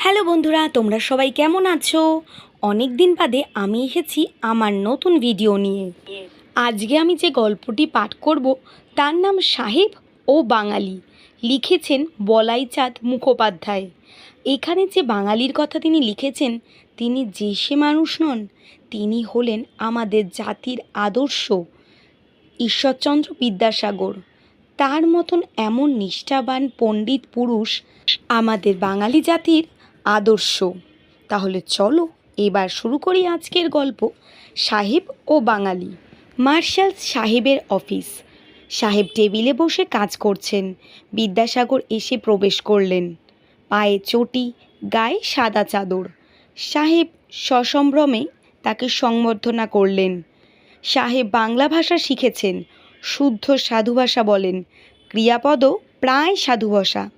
Hello বন্ধুরা, তোমরা সবাই কেমন আছো? অনেক দিন বাদে আমি এসেছি আমার নতুন ভিডিও নিয়ে। আজকে আমি যে গল্পটি পাঠ করব, তার নাম সাহেব ও বাঙালি। লিখেছেন বলাই চাঁদ মুখোপাধ্যায়। এখানে যে বাঙালির কথা তিনি লিখেছেন, তিনি যে সে মানুষ নন, তিনি হলেন আমাদের জাতির আদর্শ, ঈশ্বরচন্দ্র বিদ্যাসাগর। তার মতন এমন নিষ্ঠাবান পণ্ডিত পুরুষ আমাদের বাঙালি জাতির আদর্শ। তাহলে চলো এবার শুরু করি আজকের গল্প। সাহেব ও বাঙালি। মার্শাল সাহেবের অফিস। সাহেব টেবিলে বসে কাজ করছেন। বিদ্যাসাগর এসে প্রবেশ করলেন। পায়ে চটি, গায়ে সাদা চাদর। সাহেব সসম্ভ্রমে তাকে সংবর্ধনা করলেন। সাহেব বাংলা ভাষা শিখেছেন। শুদ্ধ সাধু ভাষা বলেন। ক্রিয়াপদও প্রায় সাধু ভাষা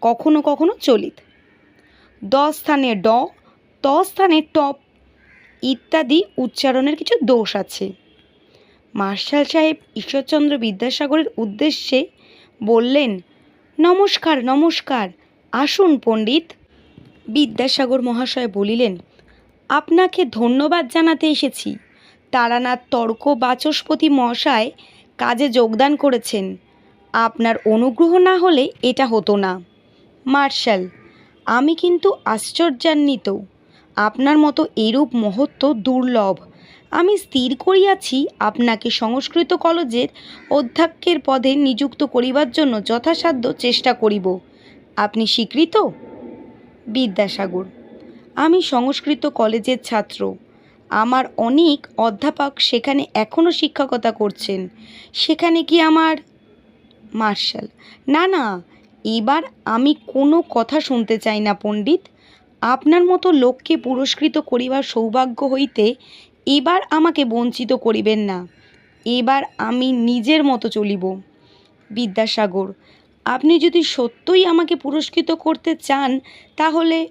কখনো কখনো চলিত। দ স্থানে ড ত স্থানে টপ ইত্যাদি উচ্চারণের কিছু দোষ আছে। মার্শাল সাহেব ঈশ্বরচন্দ্র বিদ্যাসাগরের উদ্দেশ্যে বললেন, নমস্কার নমস্কার। আসুন পণ্ডিত। বিদ্যাসাগর মহাশয় বলিলেন, আপনাকে ধন্যবাদ জানাতে এসেছি। তারানাথ তর্ক বাচস্পতি মহাশয় কাজে যোগদান করেছেন। আপনার অনুগ্রহ না হলে এটা হতো না। মার্শাল আমি কিন্তু আশ্চর্যান্বিত। আপনার মতো এরূপ মহত্ব দুর্লভ। আমি স্থির করিয়াছি আপনাকে সংস্কৃত কলেজের অধ্যক্ষের পদে নিযুক্ত করিবার জন্য যথাসাধ্য চেষ্টা করিব। আপনি স্বীকৃত? বিদ্যাসাগর, আমি সংস্কৃত কলেজের ছাত্র। আমার অনেক অধ্যাপক সেখানে এখনও শিক্ষকতা করছেন। সেখানে কি আমার? মার্শাল, না না এবার আমি কোনো কথা শুনতে চাই না, পণ্ডিত। আপনার মতো লোককে পুরস্কৃত করিবার সৌভাগ্য হইতে এবার আমাকে বঞ্চিত করিবেন না। এবার আমি নিজের মতো চলিব। বিদ্যাসাগর, আপনি যদি সত্যই আমাকে পুরস্কৃত করতে চান, তাহলে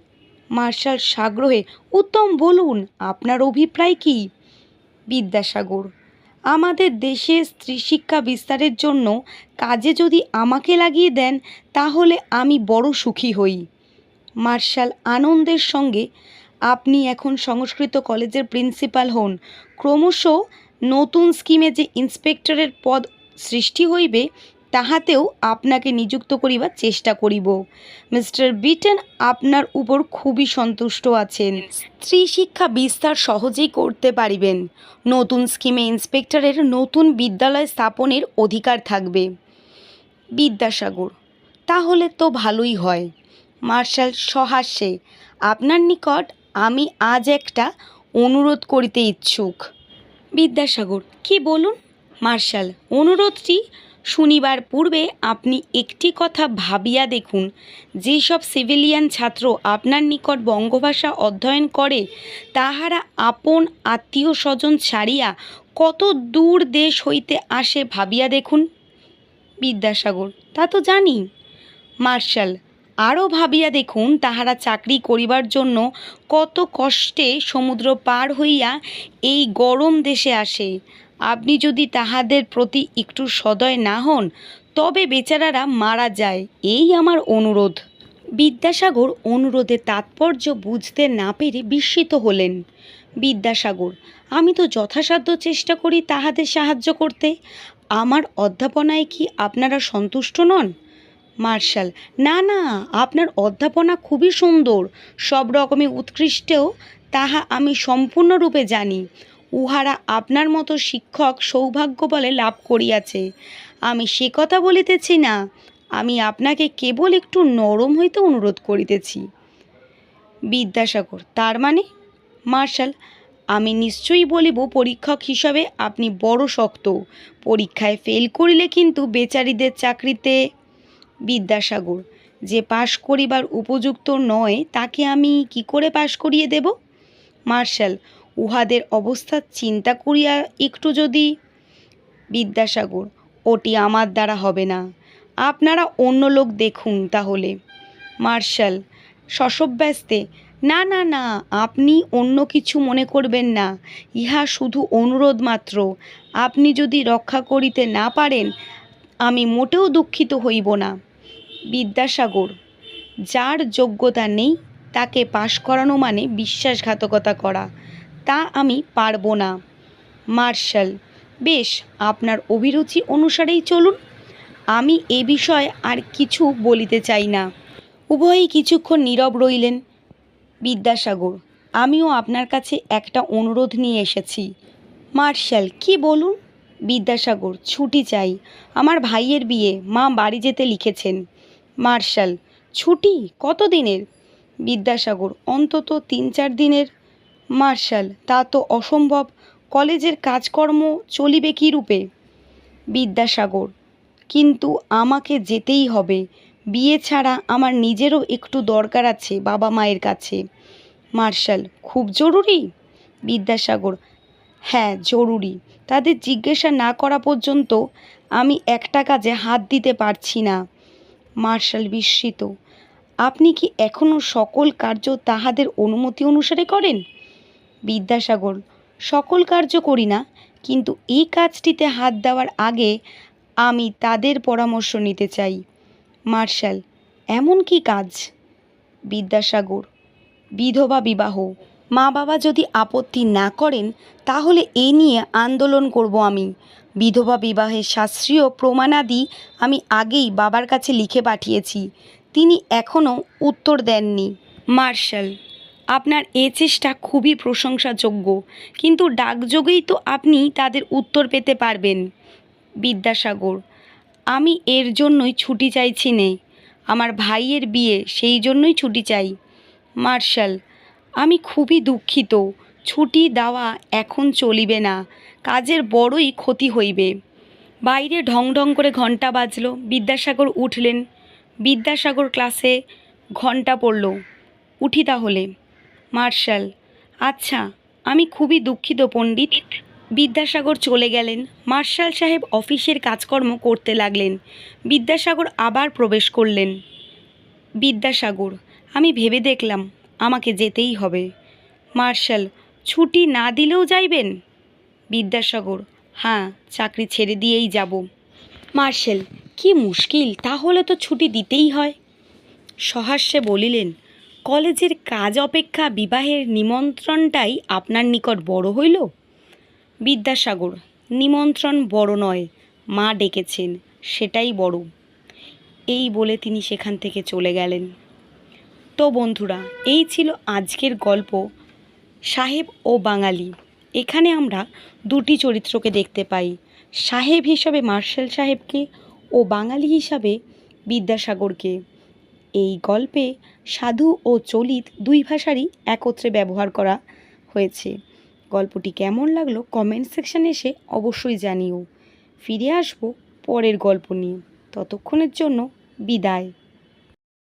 মার্শাল সাগ্রহে উত্তম বলুন, আপনার অভিপ্রায় কী? বিদ্যাসাগর আমাদের দেশে স্ত্রী শিক্ষা বিস্তারের জন্য কাজে যদি আমাকে লাগিয়ে দেন, তাহলে আমি বড় সুখী হই। মার্শাল আনন্দের সঙ্গে আপনি এখন সংস্কৃত কলেজের প্রিন্সিপাল হন। ক্রমশ নতুন স্কিমে যে ইন্সপেক্টরের পদ সৃষ্টি হইবে তাহাতেও আপনাকে নিযুক্ত করিবার চেষ্টা করিব। মিস্টার বিটেন আপনার উপর খুবই সন্তুষ্ট আছেন। স্ত্রী শিক্ষা বিস্তার সহজেই করতে পারিবেন। নতুন স্কিমে ইন্সপেক্টরের নতুন বিদ্যালয় স্থাপনের অধিকার থাকবে। বিদ্যাসাগর, তাহলে তো ভালোই হয়। মার্শাল সহাস্যে, আপনার নিকট আমি আজ একটা অনুরোধ করিতে ইচ্ছুক। বিদ্যাসাগর, কি বলুন? মার্শাল, অনুরোধটি শুনিবার পূর্বে আপনি একটি কথা ভাবিয়া দেখুন, যেসব সিভিলিয়ান ছাত্র আপনার নিকট বঙ্গভাষা অধ্যয়ন করে, তাহারা আপন আত্মীয় স্বজন ছাড়িয়া কত দূর দেশ হইতে আসে ভাবিয়া দেখুন। বিদ্যাসাগর, তা তো জানি। মার্শাল, আরও ভাবিয়া দেখুন, তাহারা চাকরি করিবার জন্য কত কষ্টে সমুদ্র পার হইয়া এই গরম দেশে আসে। আপনি যদি তাহাদের প্রতি একটু সদয় না হন, তবে বেচারারা মারা যায়। এই আমার অনুরোধ। বিদ্যাসাগর অনুরোধে তাৎপর্য বুঝতে না পেরে বিস্মিত হলেন। বিদ্যাসাগর, আমি তো যথাসাধ্য চেষ্টা করি তাহাদের সাহায্য করতে। আমার অধ্যাপনায় কি আপনারা সন্তুষ্ট নন? মার্শাল, না না, আপনার অধ্যাপনা খুবই সুন্দর। সব রকমে উৎকৃষ্টও, তাহা আমি সম্পূর্ণরূপে জানি। উহারা আপনার মতো শিক্ষক সৌভাগ্য বলে লাভ করিয়াছে। আমি সে কথা বলিতেছি না, আমি আপনাকে কেবল একটু নরম হইতে অনুরোধ করিতেছি। বিদ্যাসাগর, তার মানে? মার্শাল, আমি নিশ্চয়ই বলিব পরীক্ষক হিসাবে আপনি বড় শক্ত, পরীক্ষায় ফেল করিলে কিন্তু বেচারিদের চাকরিতে বিদ্যাসাগর, যে পাশ করিবার উপযুক্ত নয়, তাকে আমি কি করে পাশ করিয়ে দেব? মার্শাল উহাদের অবস্থা চিন্তা করিয়া একটু যদি, বিদ্যাসাগর, ওটি আমার দ্বারা হবে না। আপনারা অন্য লোক দেখুন তাহলে। মার্শাল শশব্যস্তে না না না, আপনি অন্য কিছু মনে করবেন না, ইহা শুধু অনুরোধ মাত্র। আপনি যদি রক্ষা করিতে না পারেন, আমি মোটেও দুঃখিত হইব না। বিদ্যাসাগর, যার যোগ্যতা নেই, তাকে পাশ করানো মানে বিশ্বাসঘাতকতা করা। তা আমি পারব না। মার্শাল, বেশ, আপনার অভিরুচি অনুসারেই চলুন। আমি এ বিষয়ে আর কিছু বলিতে চাই না। উভয়ই কিছুক্ষণ নীরব রইলেন। বিদ্যাসাগর, আমিও আপনার কাছে একটা অনুরোধ নিয়ে এসেছি। মার্শাল, কি বলুন? বিদ্যাসাগর, ছুটি চাই। আমার ভাইয়ের বিয়ে, মা বাড়ি যেতে লিখেছেন। মার্শাল, ছুটি? কত দিনের বিদ্যাসাগর, অন্তত তিন চার দিনের। মার্শাল, তা তো অসম্ভব। কলেজের কাজকর্ম চলিবে কী রূপে? বিদ্যাসাগর, কিন্তু আমাকে যেতেই হবে। বিয়ে ছাড়া আমার নিজেরও একটু দরকার আছে বাবা মায়ের কাছে। মার্শাল, খুব জরুরি? বিদ্যাসাগর হ্যাঁ জরুরি। তাদের জিজ্ঞাসা না করা পর্যন্ত আমি একটা কাজে হাত দিতে পারছি না। মার্শাল বিস্মিত, আপনি কি এখনও সকল কার্য তাহাদের অনুমতি অনুসারে করেন? বিদ্যাসাগর, সকল কার্য করি না, কিন্তু এই কাজটিতে হাত দেওয়ার আগে আমি তাদের পরামর্শ নিতে চাই। মার্শাল, এমন কি কাজ? বিদ্যাসাগর, বিধবা বিবাহ মা বাবা যদি আপত্তি না করেন, তাহলে এ নিয়ে আন্দোলন করব আমি। বিধবা বিবাহের শাস্ত্রীয় প্রমাণাদি আমি আগেই বাবার কাছে লিখে পাঠিয়েছি, তিনি এখনও উত্তর দেননি। মার্শাল আপনার এ চেষ্টা খুবই প্রশংসাযোগ্য। কিন্তু ডাকযোগেই তো আপনি তাদের উত্তর পেতে পারবেন, বিদ্যাসাগর। আমি এর জন্যই ছুটি চাইছি নে। আমার ভাইয়ের বিয়ে, সেই জন্যই ছুটি চাই। মার্শাল, আমি খুবই দুঃখিত। ছুটি দেওয়া এখন চলিবে না। কাজের বড়ই ক্ষতি হইবে। বাইরে ঢং ঢং করে ঘণ্টা বাজল। বিদ্যাসাগর উঠলেন। বিদ্যাসাগর ক্লাসে ঘণ্টা পড়ল। উঠি তাহলে। মার্শাল। আচ্ছা আমি খুবই দুঃখিত, পণ্ডিত। বিদ্যাসাগর চলে গেলেন। মার্শাল সাহেব অফিসের কাজকর্ম করতে লাগলেন। বিদ্যাসাগর আবার প্রবেশ করলেন। বিদ্যাসাগর, আমি ভেবে দেখলাম আমাকে যেতেই হবে। মার্শাল, ছুটি না দিলেও যাইবেন? বিদ্যাসাগর হ্যাঁ চাকরি ছেড়ে দিয়েই যাব। মার্শাল, কি মুশকিল, তাহলে তো ছুটি দিতেই হয়। সহাস্যে বলিলেন কলেজের কাজ অপেক্ষা বিবাহের নিমন্ত্রণটাই আপনার নিকট বড় হইল? বিদ্যাসাগর, নিমন্ত্রণ বড় নয়, মা ডেকেছেন, সেটাই বড়। এই বলে তিনি সেখান থেকে চলে গেলেন। তো বন্ধুরা, এই ছিল আজকের গল্প। সাহেব ও বাঙালি, এখানে আমরা দুটি চরিত্রকে দেখতে পাই। সাহেব হিসাবে মার্শাল সাহেবকে ও বাঙালি হিসাবে বিদ্যাসাগরকে। এই গল্পে সাধু ও চলিত দুই ভাষারই একত্রে ব্যবহার করা হয়েছে। গল্পটি কেমন লাগল কমেন্ট সেকশানে এসে অবশ্যই জানিও। ফিরে আসব পরের গল্প নিয়ে। ততক্ষণের জন্য বিদায়।